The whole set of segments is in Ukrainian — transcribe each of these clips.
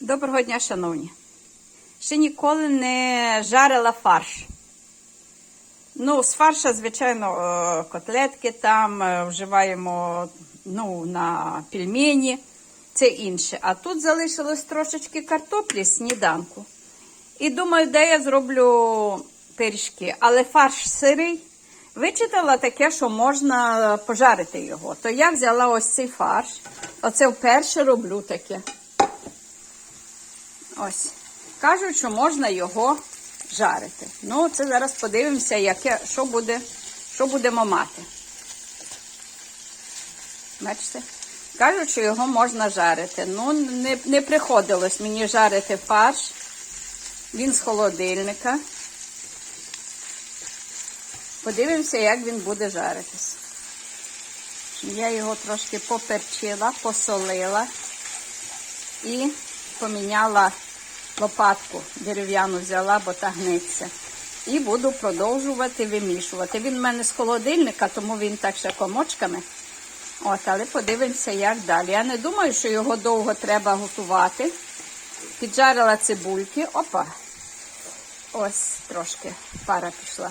Доброго дня, шановні. Ще ніколи не жарила фарш. Ну, з фарша, звичайно, е, котлетки там е, вживаємо ну, на пельмені. Це інше. А тут залишилось трошечки картоплі сніданку. І думаю, де я зроблю пиріжки. Але фарш сирий. Вичитала таке, що можна пожарити його. То я взяла ось цей фарш. Оце вперше роблю таке. Ось. Кажуть, що можна його жарити. Ну, це зараз подивимося, яке, що, буде, що будемо мати. Бачите? Кажуть, що його можна жарити. Ну, не, не приходилось мені жарити фарш. Він з холодильника. Подивимося, як він буде жаритись. Я його трошки поперчила, посолила і поміняла лопатку дерев'яну взяла, бо та гниться. І буду продовжувати вимішувати. Він в мене з холодильника, тому він так ще комочками. От, але подивимося, як далі. Я не думаю, що його довго треба готувати. Піджарила цибульки. Опа. Ось трошки пара пішла.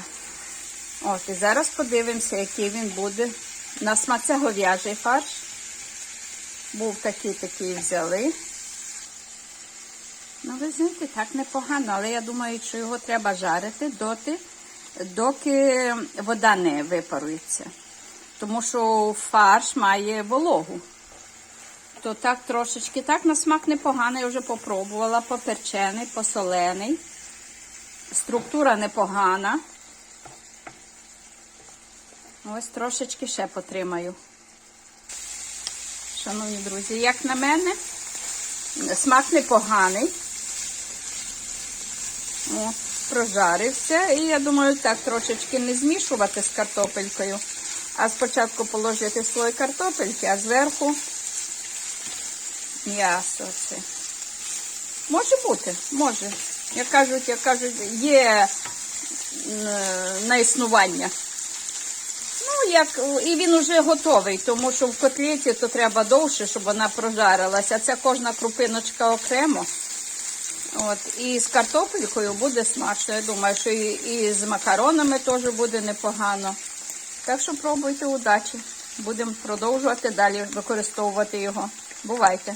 От, і зараз подивимося, який він буде. На смак це говяжий фарш. Був такий, такий взяли. Ну, ви знаєте, так непогано, але я думаю, що його треба жарити доти, доки вода не випарується. Тому що фарш має вологу. То так трошечки, так на смак непоганий, я вже попробувала, поперчений, посолений. Структура непогана. Ось трошечки ще потримаю. Шановні друзі, як на мене, смак непоганий. О, прожарився. І я думаю, так трошечки не змішувати з картопелькою. А спочатку положити свої картопельки, а зверху м'ясо це. Може бути, може. Як кажуть, як кажуть, є на існування. Ну, як, і він вже готовий, тому що в котлеті то треба довше, щоб вона прожарилася. Це кожна крупиночка окремо. От, і з картопелькою буде смачно. Я думаю, що і, і з макаронами теж буде непогано. Так що пробуйте удачі. Будемо продовжувати далі використовувати його. Бувайте!